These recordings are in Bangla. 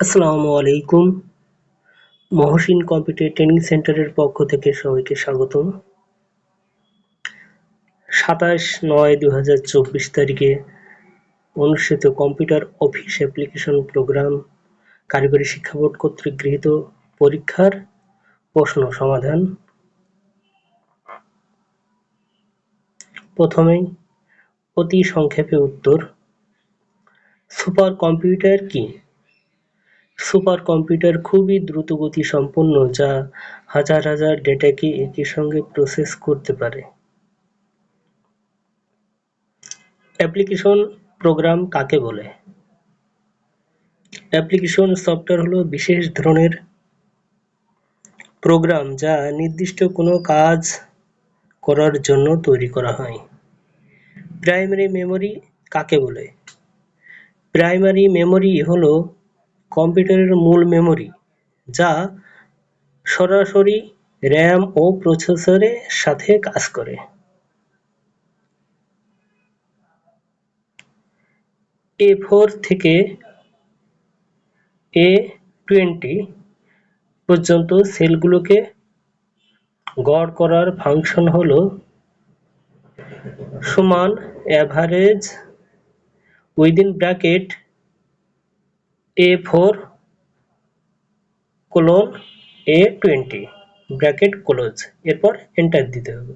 আসসালামু আলাইকুম। মহসিন কম্পিউটার ট্রেনিং সেন্টারের পক্ষ থেকে সবাইকে স্বাগতম। সাতাশ নয় দু তারিখে অনুষ্ঠিত কম্পিউটার অফিস অ্যাপ্লিকেশন প্রোগ্রাম কারিগরি শিক্ষা বোর্ড কর্তৃক গৃহীত পরীক্ষার প্রশ্ন সমাধান। প্রথমেই অতি সংক্ষেপে উত্তর, সুপার কম্পিউটার কি? সুপার কম্পিউটার খুবই দ্রুতগতি সম্পন্ন যা হাজার হাজার ডেটাকে একই সঙ্গে প্রসেস করতে পারে। অ্যাপ্লিকেশন প্রোগ্রাম কাকে বলে? অ্যাপ্লিকেশন সফটওয়্যার হলো বিশেষ ধরনের প্রোগ্রাম যা নির্দিষ্ট কোনো কাজ করার জন্য তৈরি করা হয়। প্রাইমারি মেমোরি কাকে বলে? প্রাইমারি মেমোরি হলো কম্পিউটারের মূল মেমোরি, যা সরাসরি র্যাম ও প্রসেসরের সাথে কাজ করে। এ ফোর থেকে এ টোয়েন্টি পর্যন্ত সেলগুলোকে গড় করার ফাংশন হলো সমান average within bracket A four colon A twenty bracket close এরপর এন্টার দিতে হবে।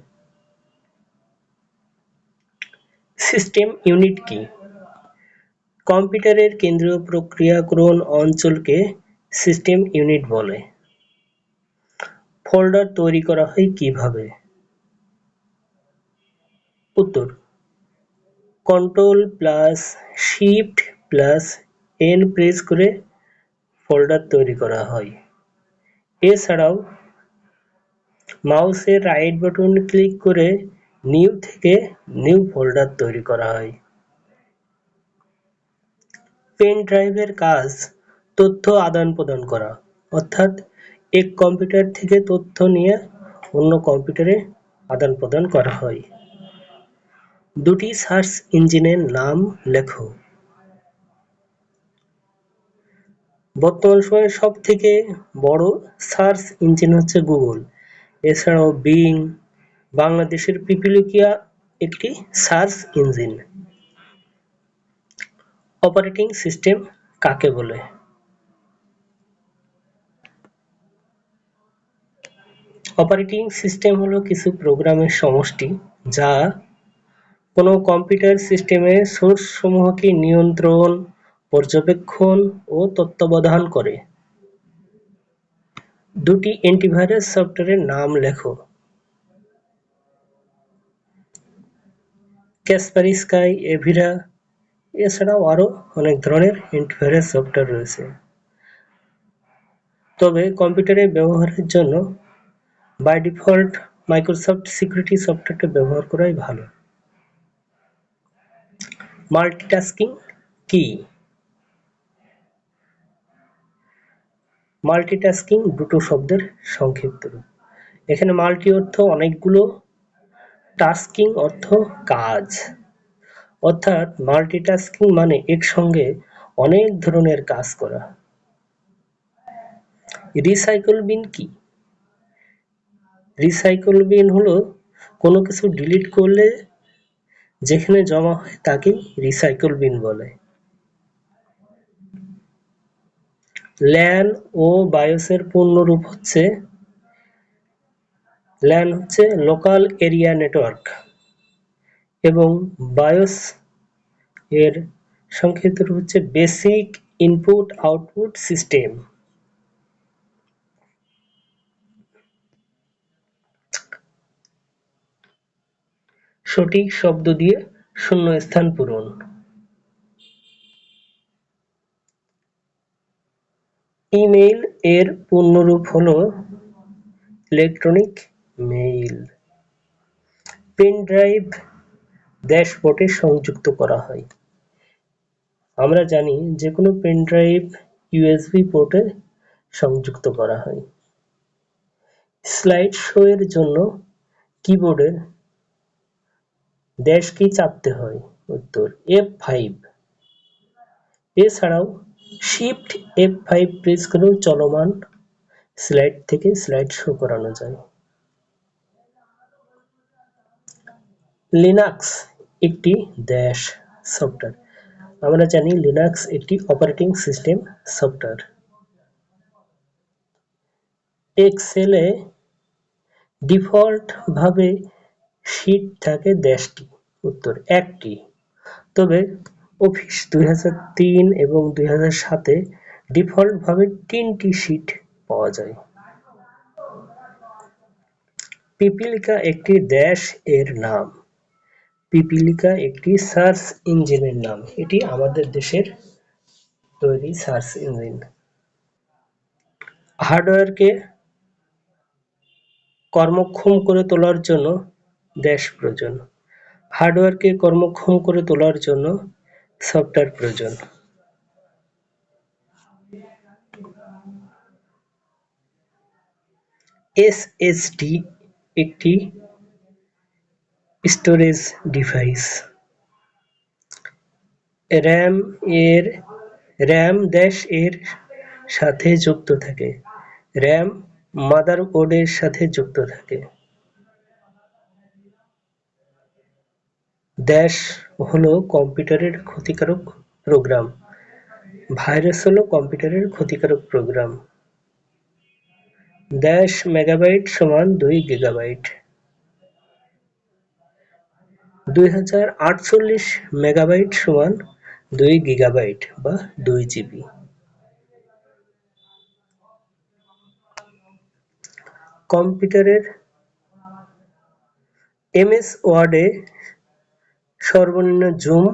সিস্টেম ইউনিট কি? কম্পিউটারের কেন্দ্রীয় প্রক্রিয়াকরণ অঞ্চলকে সিস্টেম ইউনিট বলে? ফোল্ডার তৈরি করা হয় কীভাবে? উত্তর control plus shift plus N press করে ফোল্ডার তৈরি করা হয়। এছাড়াও মাউসের রাইট বাটন ক্লিক করে নিউ থেকে নিউ ফোল্ডার তৈরি করা হয়। পেন ড্রাইভের কাজ তথ্য আদান প্রদান করা, অর্থাৎ এক কম্পিউটার থেকে তথ্য নিয়ে অন্য কম্পিউটারে আদান প্রদান করা হয়। দুটি সার্চ ইঞ্জিনের নাম লেখো। বর্তমান সময়ে সব থেকে বড় সার্চ ইঞ্জিন হচ্ছে গুগল। এছাড়াও বিং বাংলাদেশের পিপিলিকিয়া একটি সার্চ ইঞ্জিন। অপারেটিং সিস্টেম কাকে বলে? অপারেটিং সিস্টেম হলো কিছু প্রোগ্রামের সমষ্টি যা কোনো কম্পিউটার সিস্টেমের সোর্স সমূহকে নিয়ন্ত্রণ পর্যবেক্ষণ ও তত্ত্বাবধান করে। দুটি অ্যান্টিভাইরাস সফটওয়্যারের নাম লেখো। ক্যাসপারি স্কাই, এভিরা এছাড়াও আরও অনেক ধরনের অ্যান্টিভাইরাস সফটওয়্যার রয়েছে। তবে কম্পিউটারে ব্যবহারের জন্য বাই ডিফল্ট মাইক্রোসফট সিকিউরিটি সফটওয়্যারটা ব্যবহার করাই ভালো। মাল্টিটাস্কিং কি মাল্টিটাস্কিং দুটো শব্দের সংক্ষিপ্ত রূপ। এখানে মাল্টি অর্থ অনেকগুলো, টাস্কিং অর্থ কাজ। অর্থাৎ মাল্টিটাস্কিং মানে একসঙ্গে অনেক ধরনের কাজ করা। রিসাইকেল বিন কি? রিসাইকেল বিন হলো কোনো কিছু ডিলিট করলে যেখানে জমা হয় তাকেই রিসাইকেল বিন বলে। ল্যান ও বায়োসের পূর্ণরূপ হচ্ছে, ল্যান হচ্ছে লোকাল এরিয়া নেটওয়ার্ক এবং বায়োস এর সংক্ষিপ্ত রূপ হচ্ছে বেসিক ইনপুট আউটপুট সিস্টেম। সঠিক শব্দ দিয়ে শূন্য স্থান পূরণ। ইমেইল এর পূর্ণরূপ হল ইলেকট্রনিক মেইল পেন ড্রাইভ ড্যাশবোর্ডে সংযুক্ত করা হয়। আমরা জানি যে কোনো পেন ড্রাইভ ইউএসবি পোর্টে সংযুক্ত করা হয়। স্লাইড শো এর জন্য কিবোর্ডে ড্যাশ কি চাপতে হয় উত্তর এফ ফাইভ এছাড়াও শিফট এফ ফাইভ প্রেস করেও চলমান স্লাইড থেকে স্লাইড শো করানো যায়। লিনাক্স একটি ড্যাশ সফটওয়্যার আমরা জানি লিনাক্স একটি অপারেটিং সিস্টেম সফটওয়্যার এক্সেলে ডিফল্ট ভাবে শীট থাকে দেশটি উত্তর একটি। তবে অফিস দুই তিন এবং দুই হাজার সাতে ডিফল্ট ভাবে তিনটি শীট পাওয়া যায়। পিপিলিকা একটি ড্যাশ এর নাম। পিপিলিকা একটি সার্চ ইঞ্জিনের নাম। এটি আমাদের দেশের তৈরি সার্চ ইঞ্জিন। হার্ডওয়্যারকে কর্মক্ষম করে তোলার জন্য দেশ প্রয়োজন। হার্ডওয়্যারকে কর্মক্ষম করে তোলার জন্য সফটওয়্যার প্রয়োজন। এসএসডি একটি স্টোরেজ ডিভাইস র্যাম এর র্যাম ড্যাশ এর সাথে যুক্ত থাকে। র্যাম মাদার মাদারবোর্ডের সাথে যুক্ত থাকে। ড্যাশ হলো কম্পিউটারের ক্ষতিকারক প্রোগ্রাম। ভাইরাস হলো কম্পিউটারের ক্ষতিকারক প্রোগ্রাম। ড্যাশ মেগাবাইট সমান দুই গিগাবাইট। দুই হাজার আটচল্লিশ মেগাবাইট সমান দুই গিগাবাইট বা দুই জিবি। কম্পিউটারের এমএস ওয়ার্ডে সর্বনিম্ন জুম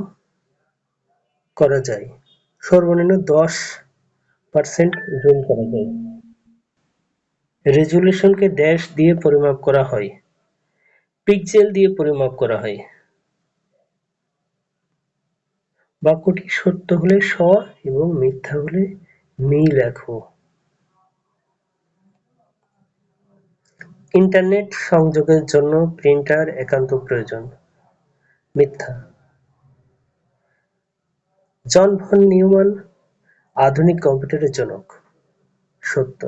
করা যায়। সর্বনিম্ন দশ পার্সেন্ট জুম করা যায়। রেজুলেশনকে ড্যাশ দিয়ে পরিমাপ করা হয়। পিক্সেল দিয়ে পরিমাপ করা হয়। বাক্যটি সত্য হলে স এবং মিথ্যা হলে মি লেখো। ইন্টারনেট সংযোগের জন্য প্রিন্টার একান্ত প্রয়োজন। মিথ্যা। জন ভন নিউম্যান আধুনিক কম্পিউটারের জনক। সত্য।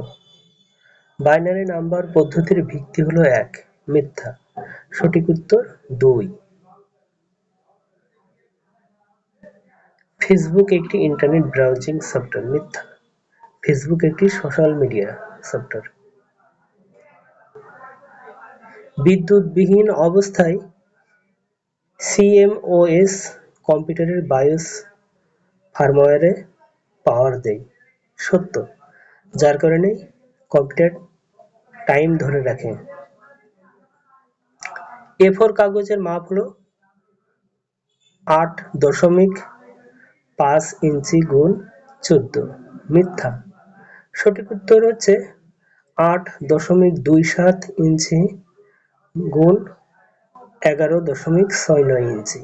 বাইনারি নাম্বার পদ্ধতির ভিত্তি হলো এক, মিথ্যা। সঠিক উত্তর, দুই। ফেসবুক একটি ইন্টারনেট ব্রাউজিং সফটওয়্যার, মিথ্যা। ফেসবুক একটি সোশ্যাল মিডিয়া সফটওয়্যার। বিদ্যুৎবিহীন অবস্থায় সিএমওএস কম্পিউটারের বায়োস ফার্মওয়্যারে পাওয়ার দেয়। সত্য। যার কারণে কম্পিউটার টাইম ধরে রাখে। এ ফোর কাগজের মাপ হলো আট দশমিক পাঁচ ইঞ্চি গুণ চোদ্দ। মিথ্যা। সঠিক উত্তর হচ্ছে আট দশমিক দুই সাত ইঞ্চি গুণ এগারো দশমিক ছয় নয় ইঞ্চি।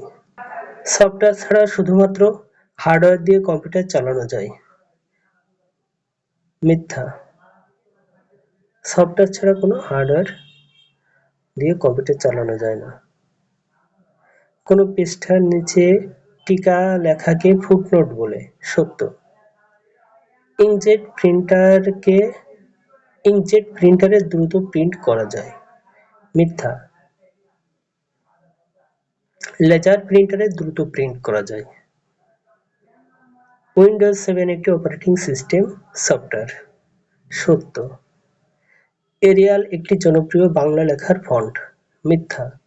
সফটওয়্যার ছাড়া শুধুমাত্র হার্ডওয়্যার দিয়ে কম্পিউটার চালানো যায়। মিথ্যা। সফটওয়্যার ছাড়া কোনো হার্ডওয়্যার দিয়ে কম্পিউটার চালানো যায় না। কোনো পৃষ্ঠার নিচে টিকা লেখাকে ফুটনোট বলে, সত্য। ইঙ্কজেট প্রিন্টারকে ইঙ্কজেট প্রিন্টারে দ্রুত প্রিন্ট করা যায়। মিথ্যা। লেজার প্রিন্টারে দ্রুত প্রিন্ট করা যায়। উইন্ডোজ সেভেন একটি অপারেটিং সিস্টেম, সফটওয়্যার। সত্য। এরিয়াল একটি জনপ্রিয় বাংলা লেখার ফন্ট, মিথ্যা।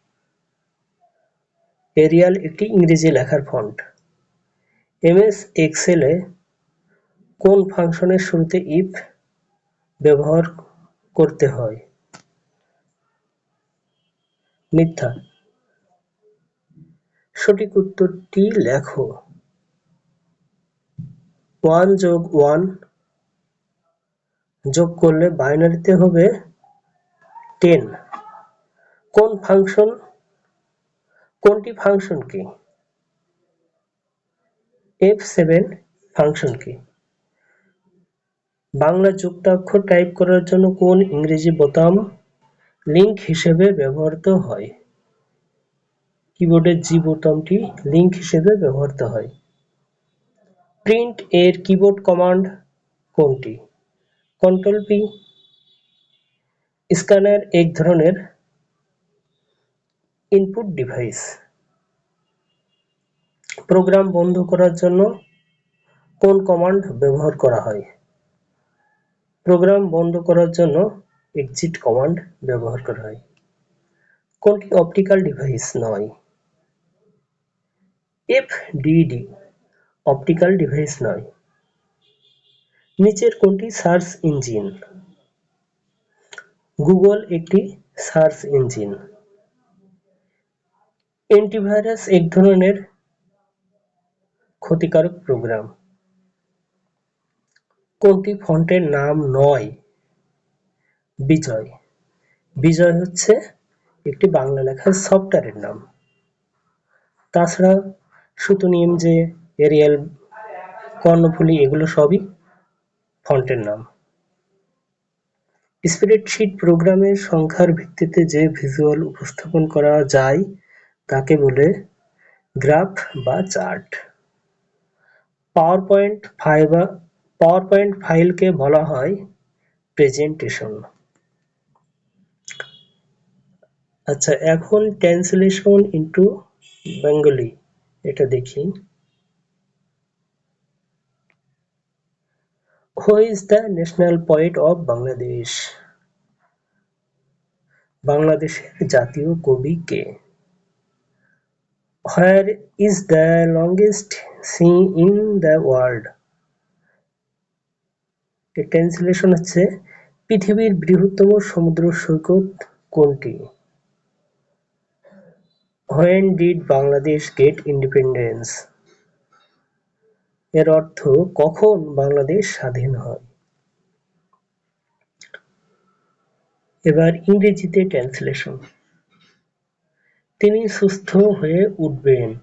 এরিয়াল একটি ইংরেজি লেখার ফন্ট। এমএস এক্সেলে কোন ফাংশনের শুরুতে ইফ ব্যবহার করতে হয়? মিথ্যা। সঠিক উত্তরটি লেখো। ওয়ান যোগ ওয়ান যোগ করলে বাইনারিতে হবে টেন কোন ফাংশন কোনটি ফাংশন কি? এফ সেভেন ফাংশন কি? বাংলা যুক্তাক্ষর টাইপ করার জন্য কোন ইংরেজি বোতাম লিঙ্ক হিসেবে ব্যবহৃত হয়? কিবোর্ডের জি বোতামটি লিঙ্ক হিসেবে ব্যবহৃত হয়। প্রিন্ট এর কিবোর্ড কমান্ড কোনটি? কন্ট্রোল পি স্ক্যানার এক ধরনের ইনপুট ডিভাইস প্রোগ্রাম বন্ধ করার জন্য কোন কমান্ড ব্যবহার করা হয়? প্রোগ্রাম বন্ধ করার জন্য এক্সিট কমান্ড ব্যবহার করা হয়। কোনটি অপটিক্যাল ডিভাইস নয়? এফডিডি অপটিক্যাল ডিভাইস নয়। নিচের কোনটি সার্চ ইঞ্জিন? গুগল একটি সার্চ ইঞ্জিন। অ্যান্টিভাইরাস এক ধরনের ক্ষতিকারক প্রোগ্রাম। কোনটি ফন্টের নাম নয়? বিজয়। বিজয় হচ্ছে একটি বাংলা লেখার সফটওয়্যারের নাম। তাছাড়া সুতনিয়ম যে, এরিয়াল, কর্ণফুলী, এগুলো সবই ফন্টের নাম। স্প্রেডশিট প্রোগ্রামের সংখ্যার ভিত্তিতে যে ভিজুয়াল উপস্থাপন করা যায়, তাকে বলে গ্রাফ বা চার্ট। পাওয়ার পয়েন্ট ফাইবার পাওয়ার পয়েন্ট ফাইলকে বলা হয় প্রেজেন্টেশন। আচ্ছা এখন ট্রান্সলেশন ইনটু বেঙ্গলি। এটা দেখি। Who is the national poet of Bangladesh বাংলাদেশের জাতীয় কবি কে? Where is the longest sea in the world translation হচ্ছে, পৃথিবীর বৃহত্তম সমুদ্র সৈকত কোনটি? When did Bangladesh get independence এর অর্থ, কখন বাংলাদেশ স্বাধীন হয়? এবার ইংরেজিতে ট্রান্সলেশন তিনি সুস্থ হয়ে উঠবেন।